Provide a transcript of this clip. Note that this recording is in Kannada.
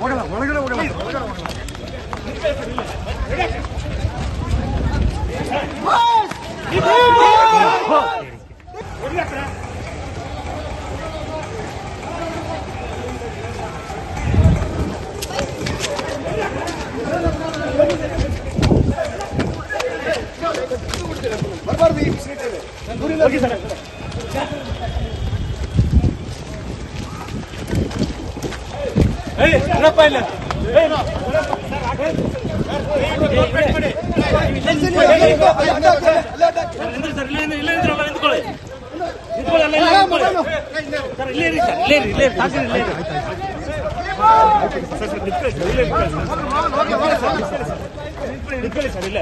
ಒಳಗಡೆ ಬರಬಾರ್ದು ಈ ಬಿಸಿಲಿಟ್ಟಿದೆ ಹೋಗಿ ಸರ್. ಏನಪ್ಪ ಇಲ್ಲ. ಸರ್. ನಿಂತ್ಕೊಳ್ಳಿ ಸರ್ ಇಲ್ಲ.